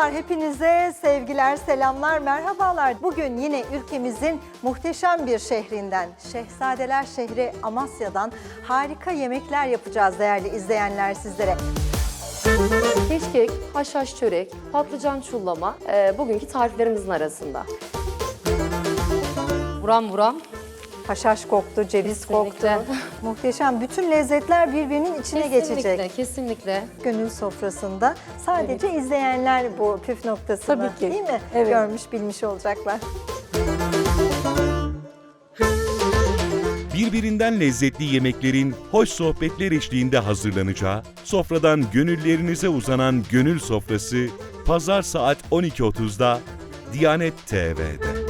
Merhabalar hepinize sevgiler, selamlar, merhabalar. Bugün yine ülkemizin muhteşem bir şehrinden, Şehzadeler şehri Amasya'dan harika yemekler yapacağız değerli izleyenler sizlere. Keşkek, haşhaş çörek, patlıcan çullama e, bugünkü tariflerimizin arasında. Buram buram. Haşhaş koktu, ceviz Kesinlikle. koktu. Muhteşem. Bütün lezzetler birbirinin içine Kesinlikle, geçecek. kesinlikle. Gönül sofrasında sadece izleyenler bu püf noktasını Tabii ki. değil mi? Evet. Görmüş, bilmiş olacaklar. Birbirinden lezzetli yemeklerin hoş sohbetler eşliğinde hazırlanacağı, sofradan gönüllerinize uzanan gönül sofrası, pazar saat 12.30'da Diyanet TV'de.